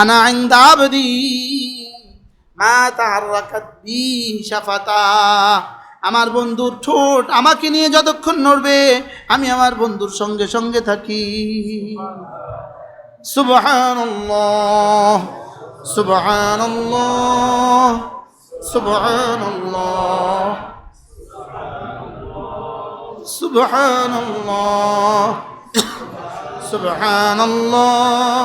আনা আইন্দা আবদি মা তাহারাকাত বি শাফাতা। আমার বন্ধুর ঠোঁট আমাকে নিয়ে যতক্ষণ নড়বে, আমি আমার বন্ধুর সঙ্গে সঙ্গে থাকি। সুবহানাল্লাহ সুবহানাল্লাহ সুবহানাল্লাহ সুবহানাল্লাহ সুবহানাল্লাহ।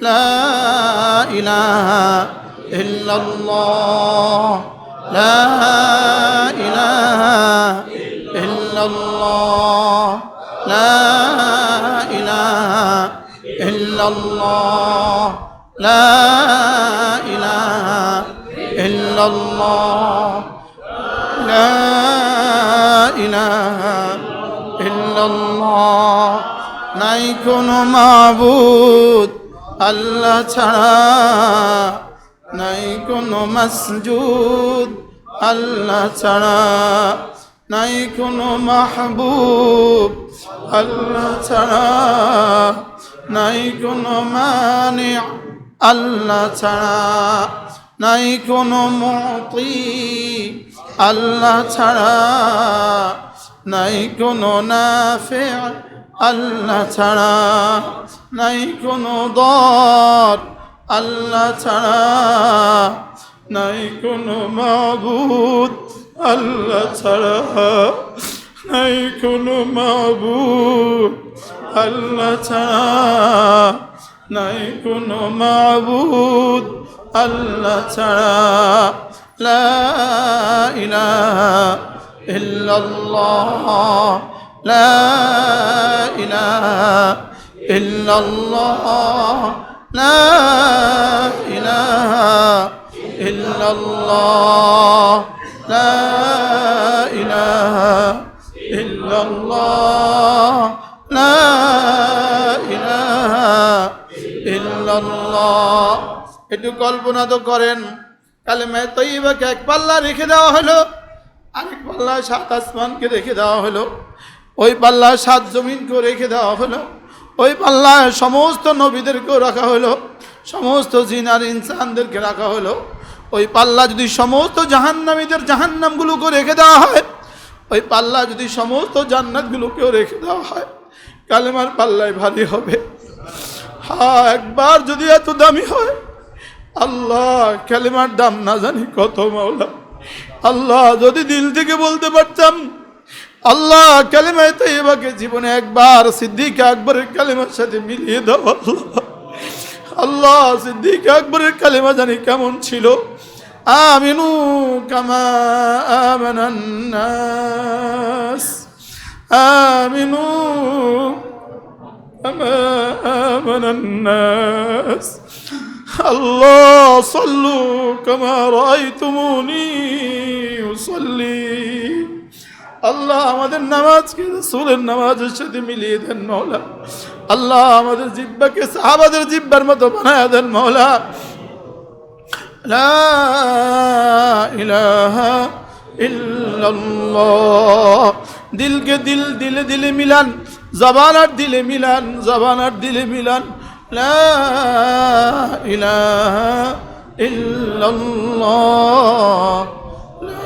لا إله إلا الله. لا إله إلا الله. لا إله إلا الله. لا إله إلا الله. لا إله إلا الله. لا يكون معبود আল্লাহ ছাড়া নাই কোনো মসজুদ। আল্লাহ ছাড়া নাই কোনো মাহবুব। আল্লাহ ছাড়া নাই কোনো মানে। আল্লাহ ছাড়া নাই কোনো মতি। আল্লাহ ছাড়া নাই কোনো নাফে। আল্লাহ ছাড়া নাই কোনো দর। আল্লাহ ছাড়া নাই কোনো মাবুদ। আল্লাহ ছাড়া নাই কোনো মাবুদ। আল্লাহ ছাড়া নাই কোনো মাবুদ। আল্লাহ ছাড়া লা ইলাহা ইল্লাল্লাহ। লা ইলাহা ইল্লাল্লাহ لا إله إلا الله لا إله إلا الله لا إله إلا الله একটু কল্পনা তো করেন কালেমে তৈবাকে এক পাল্লা রেখে দেওয়া হলো আরেক পাল্লা সাত আসমানকে রেখে দেওয়া হলো ওই পাল্লা সাত জমিনকে রেখে দেওয়া হলো। ওই পাল্লায় সমস্ত নবীদেরকেও রাখা হলো। সমস্ত জিনার ইনসানদেরকে রাখা হলো। ওই পাল্লা যদি সমস্ত জাহান্নামীদের জাহান্নামগুলোকে রেখে দেওয়া হয়, ওই পাল্লা যদি সমস্ত জান্নাতগুলোকেও রেখে দেওয়া হয়, কালেমার পাল্লায় ভারী হবে। হ্যাঁ একবার যদি এত দামি হয়, আল্লাহ কালেমার দাম না জানি কত মাওলা। আল্লাহ যদি দিল থেকে বলতে পারতাম আল্লাহ কালেমায় তো এবাকে জীবনে একবার, সিদ্দিক আকবরের কালেমার সাথে মিলিয়ে দাও আল্লাহ। সিদ্দিক আকবরের কালেমা জানি কেমন ছিল? আমিনু কামা আমানান্নাস আমিনু কামা আমানান্নাস আল্লাহ সল্লু কামা রাইতুমুনি উসল্লি। আল্লাহ আমাদের নামাজকে রসুলের নামাজের সাথে মিলিয়ে দেন মৌলা আল্লাহ আমাদের জিব্বাকে সাহাবাদের জিব্বার মতো বানায় দেন মৌলা দিলকে দিল, দিলে দিলে মিলান। জবান আর দিলে মিলান, জবান আর দিলে মিলান। লা ইলাহা ইল্লাল্লাহ।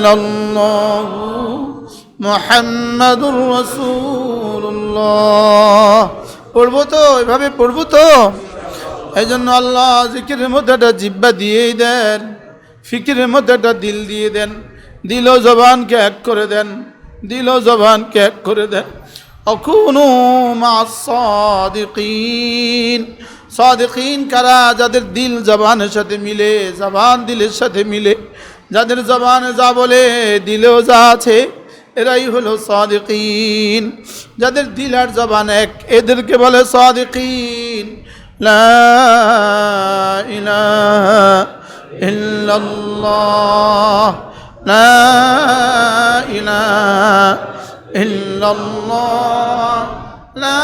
ইল্লাল্লাহ মোহাম্মদুর রসুল্লাহ পড়ব তো, এভাবে পড়ব তো? এই জন্য আল্লাহ জিকিরের মধ্যে একটা জিব্বা দিয়েই দেন, ফিকিরের মধ্যে একটা দিল দিয়ে দেন, দিল জবানকে এক করে দেন, দিল জবানকে এক করে দেন। অকুনু সাদিকিন। সাদিকিন কারা? যাদের দিল জবানের সাথে মিলে, জবান দিলের সাথে মিলে যাদের জবানে যা বলে দিলেও যা আছে, এরাই হলো সাদিকিন। যাদের দিল আর জবান এক, এদেরকে বলে সাদিকিন। লা ইলাহা ইল্লাল্লাহ। লা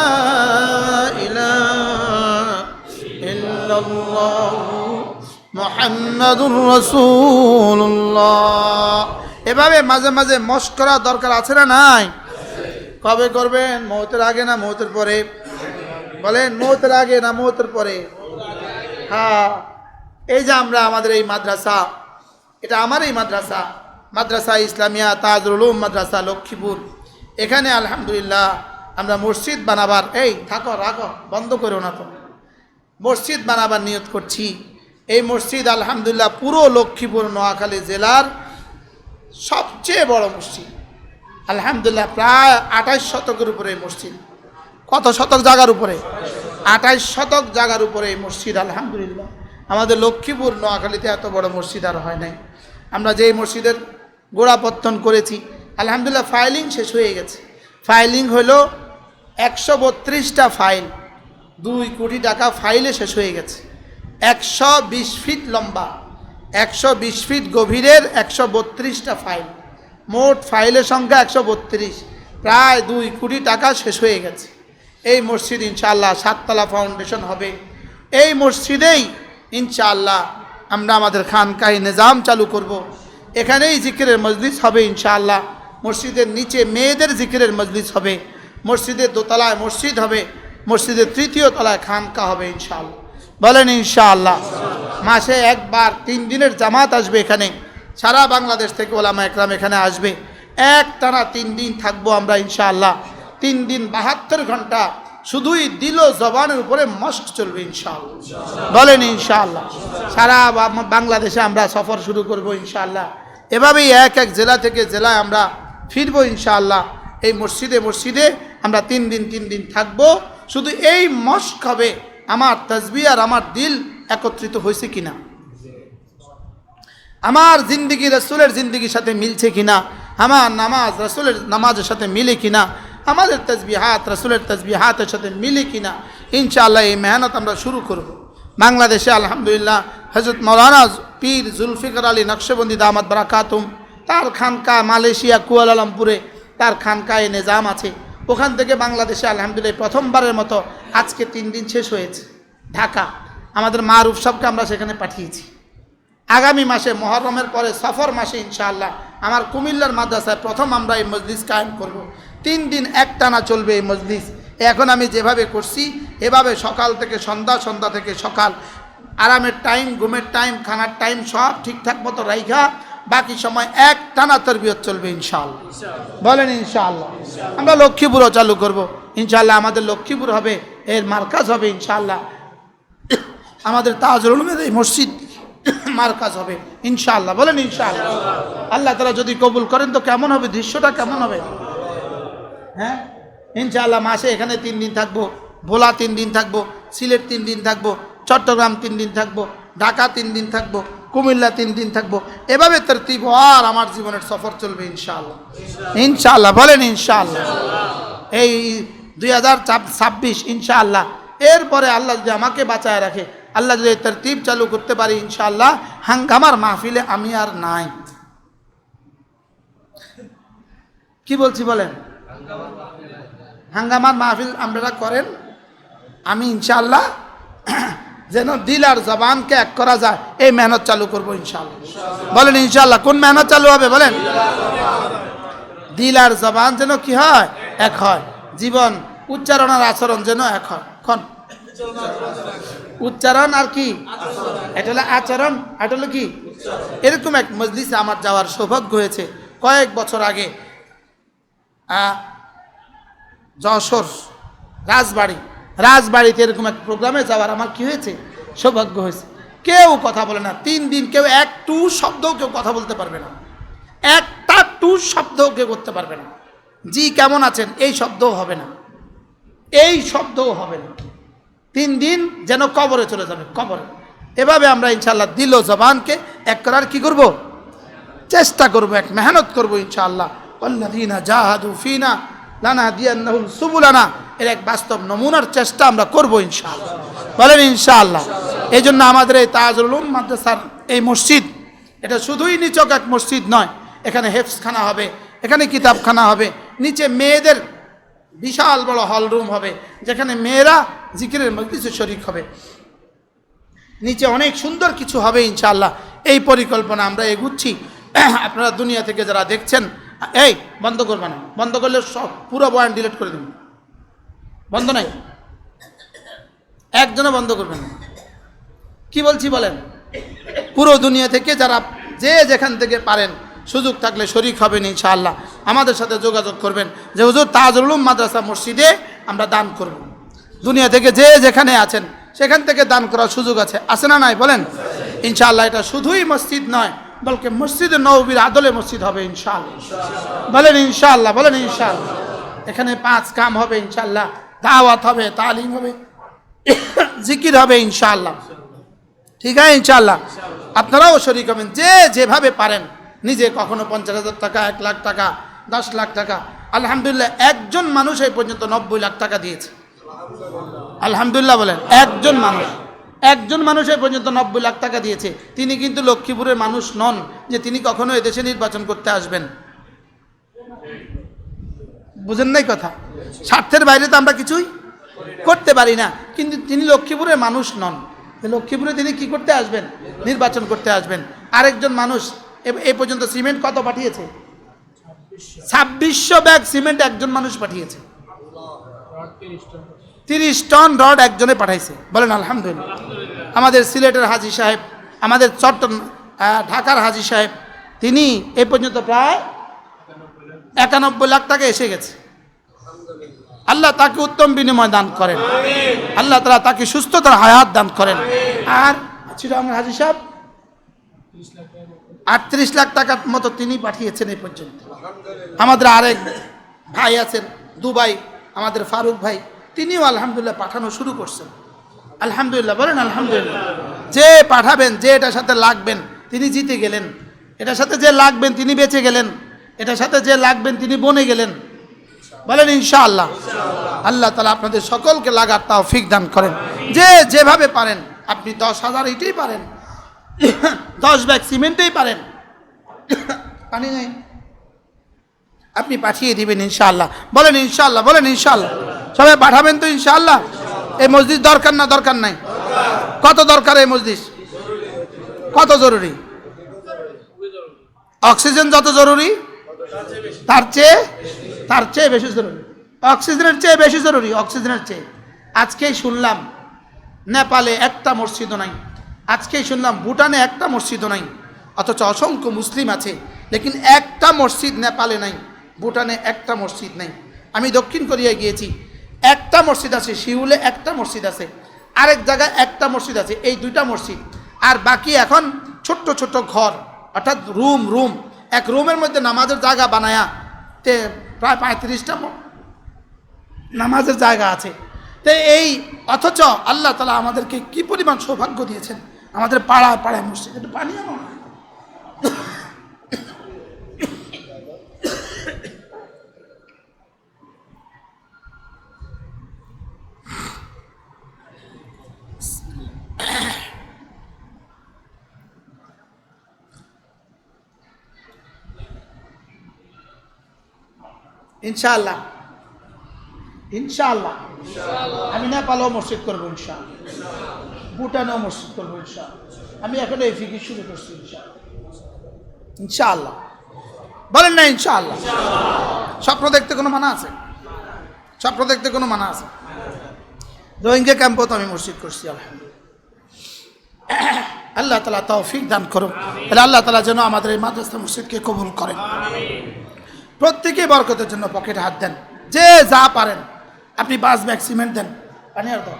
এভাবে মাঝে মাঝে মস্ক করা দরকার আছে না নাই? কবে করবেন? মৌতের আগে না মৌতের পরে? বলেন, মৌতের আগে না মৌতের পরে? হ্যাঁ এই যে আমরা আমাদের এই মাদ্রাসা, এটা আমার এই মাদ্রাসা মাদ্রাসা ইসলামিয়া তাজুল উলুম মাদ্রাসা, লক্ষ্মীপুর। এখানে আলহামদুলিল্লাহ আমরা মসজিদ বানাবার, এই, থাকো, রাখো, বন্ধ করো না তো। মসজিদ বানাবার নিয়ত করছি। এই মসজিদ, আলহামদুলিল্লাহ, পুরো লক্ষ্মীপুর, নোয়াখালী জেলার সবচেয়ে বড় মসজিদ। আলহামদুলিল্লাহ, প্রায় আঠাইশ শতকের উপরে এই মসজিদ। কত শতক জায়গার উপরে? আঠাইশ শতক জায়গার উপরে এই মসজিদ, আলহামদুলিল্লাহ। আমাদের লক্ষ্মীপুর, নোয়াখালীতে এত বড় মসজিদ আর হয় নাই। আমরা যেই মসজিদের গোড়াপত্তন করেছি, আলহামদুলিল্লাহ, ফাইলিং শেষ হয়ে গেছে। ফাইলিং হলো একশো বত্রিশটা ফাইল। দুই কোটি টাকা ফাইলে শেষ হয়ে গেছে। একশো বিশ ফিট লম্বা, একশো বিশ ফিট গভীরের একশো বত্রিশটা ফাইল মোট ফাইলের সংখ্যা একশো বত্রিশ। প্রায় দুই কোটি টাকা শেষ হয়ে গেছে। এই মসজিদ ইনশাআল্লাহ সাততলা ফাউন্ডেশন হবে। এই মসজিদেই ইনশাআল্লাহ আমরা আমাদের খানকাহি নিজাম চালু করব। এখানেই জিকিরের মজলিস হবে ইনশাআল্লাহ। মসজিদের নিচে মেয়েদের জিকিরের মজলিস হবে। মসজিদের দোতলায় মসজিদ হবে। মসজিদের তৃতীয় তলায় খানকা হবে ইনশাআল্লাহ। বলেন ইনশাআল্লাহ। মাসে একবার তিন দিনের জামাত আসবে এখানে। সারা বাংলাদেশ থেকে ওলামা একরাম এখানে আসবে। এক টানা তিন দিন থাকব আমরা ইনশাআল্লাহ। তিন দিন বাহাত্তর ঘণ্টা শুধুই দিল জবানের উপরে মস্ক চলবে ইনশাআল্লাহ। বলেন ইনশাআল্লাহ। সারা বাংলাদেশে আমরা সফর শুরু করব ইনশাআল্লাহ। এভাবেই এক এক জেলা থেকে জেলায় আমরা ফিরবো ইনশাআল্লাহ। এই মসজিদে মসজিদে আমরা তিন দিন তিন দিন থাকব। শুধু এই মস্ক হবে। আমার তসবি আর আমার দিল একত্রিত হয়েছে কিনা? আমার জিন্দগি রসুলের জিন্দগির সাথে মিলছে কিনা? আমার নামাজ রসুলের নামাজের সাথে মিলে কিনা? আমাদের তসবিহাত রসুলের তসবিহাতের সাথে মিলে কিনা? ইনশাআল্লাহ এই মেহনত আমরা শুরু করব। বাংলাদেশে আলহামদুলিল্লাহ হজরত মৌলানা পীর জুলফিকর আলী নকশবন্দি দামাত বারাকাতুম, তার খানকা মালয়েশিয়া কুয়ালালামপুরে তার খানকায় নিজাম আছে। ওখান থেকে বাংলাদেশে আলহামদুলিল্লাহ প্রথমবারের মতো আজকে তিন দিন শেষ হয়েছে। ঢাকা, আমাদের মারুফ সবকে আমরা সেখানে পাঠিয়েছি। আগামী মাসে, মহরমের পরে, সফর মাসে ইনশাআল্লাহ আমার কুমিল্লার মাদ্রাসায় প্রথম আমরা এই মজলিস কায়েম করব। তিন দিন একটানা চলবে এই মজলিস। এখন আমি যেভাবে করছি, এভাবে সকাল থেকে সন্ধ্যা সন্ধ্যা থেকে সকাল, আরামের টাইম ঘুমের টাইম খানার টাইম সব ঠিকঠাক মতো রাইখা বাকি সময় এক টানা তরবিয়ত চলবে ইনশাআল্লাহ। বলেন ইনশাআল্লাহ। আমরা লক্ষ্মীপুরও চালু করব। ইনশাআল্লাহ আমাদের লক্ষ্মীপুর হবে, এর মার্কাজ হবে ইনশাআল্লাহ। আমাদের তাজুল এই মসজিদ মার্কাজ হবে ইনশাআল্লাহ। বলেন ইনশাআল্লাহ। আল্লাহ তালা যদি কবুল করেন তো কেমন হবে? দৃশ্যটা কেমন হবে? হ্যাঁ? ইনশাআল্লাহ মাসে এখানে তিন দিন থাকব, ভোলা তিন দিন থাকব, সিলেট তিন দিন থাকব, চট্টগ্রাম তিন দিন থাকব, ঢাকা তিন দিন থাকব কুমিল্লা তিন দিন থাকব। এভাবে তরতিব আর আমার জীবনের সফর চলবে, ইনশাআল্লাহ। ইনশাআল্লাহ, বলেন ইনশাআল্লাহ। এই দুই হাজার ছাব্বিশ, ইনশাআল্লাহ। এরপরে আল্লাহ যদি আমাকে বাঁচায় রাখে, আল্লাহ যদি তরতিব চালু করতে পারি, ইনশাআল্লাহ, হাঙ্গামার মাহফিলে আমি আর নাই। কি বলছি বলেন? হাঙ্গামার মাহফিল আপনারা করেন, আমি ইনশাআল্লাহ যেন দিল আর জবানকে এক করা যায়, এই মেহনত চালু করব ইনশাল্লাহ বলেন ইনশাল্লাহ কোন মেহনত চালু হবে বলেন? দিল আর জবান যেন কি হয়? এক হয়। জীবন, উচ্চারণ আর আচরণ যেন এক হয়। খন উচ্চারণ আর কি? এটা হলো আচরণ এটা হলো কি? এরকম এক মজলিসে আমার যাওয়ার সৌভাগ্য হয়েছে। কয়েক বছর আগে যশোর, রাজবাড়ি রাজবাড়িতে এরকম এক প্রোগ্রামে যাওয়ার আমার কি হয়েছে? সৌভাগ্য হয়েছে। কেউ কথা বলে না। তিন দিন কেউ এক টু শব্দও কেউ কথা বলতে পারবে না। একটা টু শব্দও কেউ করতে পারবে না। জি, কেমন আছেন? এই শব্দও হবে না। এই শব্দও হবে না। তিন দিন যেন কবরে চলে যাবে, কবরে। এভাবে আমরা ইনশাল্লাহ দিল জবানকে এক করার কি করব? চেষ্টা করব, এক মেহনত করব ইনশাআল্লাহ। জাহাদু ফিনা লানা দিয়ান্নাহুম সুবুলানা। এর এক বাস্তব নমুনার চেষ্টা আমরা করব ইনশাআল্লাহ। বলেন ইনশাআল্লাহ। এই জন্য আমাদের এই তাজুল মাদ্রাসার এই মসজিদ, এটা শুধুই নিচক এক মসজিদ নয়, এখানে হেফসখানা হবে, এখানে কিতাবখানা হবে, নিচে মেয়েদের বিশাল বড় হল রুম হবে, যেখানে মেয়েরা জিকিরের মজলিসে শরিক হবে। নিচে অনেক সুন্দর কিছু হবে ইনশাআল্লাহ। এই পরিকল্পনা আমরা এগুচ্ছি। আপনারা দুনিয়া থেকে যারা দেখছেন, এই বন্ধ করবে না, বন্ধ করলে সব পুরো বয়ান ডিলিট করে দেবেন বন্ধ নাই? একজনও বন্ধ করবেন কি বলছি বলেন? পুরো দুনিয়া থেকে যারা যে যেখান থেকে পারেন, সুযোগ থাকলে শরিক হবেন ইনশাআল্লাহ। আমাদের সাথে যোগাযোগ করবেন যে, হুজুর তাজুল উলুম মাদ্রাসা মসজিদে আমরা দান করব। দুনিয়া থেকে যে যেখানে আছেন, সেখান থেকে দান করার সুযোগ আছে। আছে না নাই বলেন? ইনশাআল্লাহ এটা শুধুই মসজিদ নয়, বলকে মসজিদে নবীর আদলে মসজিদ হবে ইনশাআল্লাহ। বলেন ইনশাআল্লাহ বলেন ইনশাআল্লাহ। এখানে পাঁচ কাম হবে ইনশাআল্লাহ। দাওয়াত হবে, তালিম হবে, জিকির হবে ইনশাআল্লাহ। ঠিক আছে ইনশাল্লাহ আপনারাও শরিক হবেন, যে যেভাবে পারেন। নিজে কখনো পঞ্চাশ হাজার টাকা, এক লাখ টাকা, দশ লাখ টাকা। আলহামদুলিল্লাহ, একজন মানুষ এই পর্যন্ত নব্বই লাখ টাকা দিয়েছে। আলহামদুলিল্লাহ বলেন, একজন মানুষ একজন মানুষ এই পর্যন্ত নব্বই লাখ টাকা দিয়েছে। তিনি কিন্তু লক্ষ্মীপুরের মানুষ নন, যে তিনি কখনো এদেশে নির্বাচন করতে আসবেন। বুঝেন নাই কথা? স্বার্থের বাইরে তো আমরা কিছুই করতে পারি না। কিন্তু তিনি লক্ষ্মীপুরের মানুষ নন। লক্ষ্মীপুরে তিনি কি করতে আসবেন? নির্বাচন করতে আসবেন। আরেকজন মানুষ এ- পর্যন্ত সিমেন্ট কত পাঠিয়েছে? ছাব্বিশশো ব্যাগ সিমেন্ট একজন মানুষ পাঠিয়েছে। তিরিশ টন রড একজনে পাঠাইছে। বলেন আলহামদুলিল্লাহ। আমাদের সিলেটের হাজি সাহেব আমাদের আহ, ঢাকার হাজি সাহেব তিনি এ পর্যন্ত প্রায় একানব্বই লাখ টাকা এসে গেছে। আল্লাহ তাকে উত্তম বিনিময় দান করেন। আল্লাহ তারা তাকে সুস্থতার হায়াত দান করেন। আর চিরাঙ্গ হাজি সাহেব, আটত্রিশ লাখ টাকার মতো তিনি পাঠিয়েছেন এই পর্যন্ত। আমাদের আরেক ভাই আছেন, দুবাই, আমাদের ফারুক ভাই, তিনিও আলহামদুলিল্লাহ পাঠানো শুরু করছেন। আলহামদুলিল্লাহ, বলেন আলহামদুলিল্লাহ। যে পাঠাবেন, যে এটার সাথে লাগবেন, তিনি জিতে গেলেন। এটার সাথে যে লাগবেন, তিনি বেঁচে গেলেন। এটার সাথে যে লাগবেন তিনি বনে গেলেন। বলেন, ইনশাআল্লাহ। আল্লাহ তালা আপনাদের সকলকে লাগার তাও ফিক দান করেন। যে যেভাবে পারেন, আপনি দশ হাজার ইটেই পারেন। দশ ব্যাগ সিমেন্টেই পারেন। পানি নেই। আপনি পাঠিয়ে দিবেন, ইনশাআল্লাহ। বলেন ইনশাআল্লাহ বলেন, ইনশাআল্লাহ। সবাই পাঠাবেন তো, ইনশাআল্লাহ? এই মসজিদ দরকার না, দরকার নাই? কত দরকার এই মসজিদ? কত জরুরি? অক্সিজেন যত জরুরি? তার চেয়ে তার চেয়ে বেশি জরুরি। অক্সিজেনের চেয়ে বেশি জরুরি, অক্সিজেনের চেয়ে। আজকেই শুনলাম, নেপালে একটা মসজিদও নাই। আজকেই শুনলাম ভুটানে একটা মসজিদও নাই। অথচ অসংখ্য মুসলিম আছে, লেকিন একটা মসজিদ নেপালে নাই, ভুটানে একটা মসজিদ নাই। আমি দক্ষিণ কোরিয়ায় গিয়েছি, একটা মসজিদ আছে শিউলে একটা মসজিদ আছে, আরেক জায়গায় একটা মসজিদ আছে, এই দুইটা মসজিদ। আর বাকি এখন ছোট্ট ছোট্ট ঘর, অর্থাৎ রুম রুম। এক রুমের মধ্যে নামাজের জায়গা বানায়া তে প্রায় পঁয়ত্রিশটা নামাজের জায়গা আছে। তো এই অথচ আল্লাহ তালা আমাদেরকে কি পরিমাণ সৌভাগ্য দিয়েছেন? আমাদের পাড়ায় পাড়ায় মসজিদ, একটু পানি আনো ইনশাআল্লাহ। ইনশাআল্লাহ। আমি নেপালেও মসজিদ করব ইনশাআল্লাহ। ভুটানেও মসজিদ করব ইনশাআল্লাহ। আমি এখন এই ফিকির শুরু করছি ইনশাআল্লাহ। ইনশাআল্লাহ। বলেন না ইনশাআল্লাহ। স্বপ্ন দেখতে কোনো মানা আছে? স্বপ্ন দেখতে কোনো মানা আছে? রোহিঙ্গা তো আমি মসজিদ করছি, আলহামদুলিল্লাহ। আল্লাহ তালা তৌফিক দান করুন আল্লাহ তালা যেন আমাদের এই মাদ্রাসা মসজিদকে কবুল করেন। প্রত্যেকেই বরকতের জন্য পকেটে হাত দেন। যে যা পারেন। আপনি বাস ব্যাগ সিমেন্ট দেন। পানি আর দাও।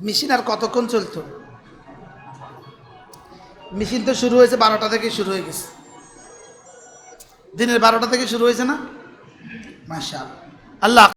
মেশিন আর কতক্ষণ চলতো? মেশিন তো শুরু হয়েছে বারোটা থেকে শুরু হয়ে গেছে। দিনের বারোটা থেকে শুরু হয়েছে না? মাশা আল্লাহ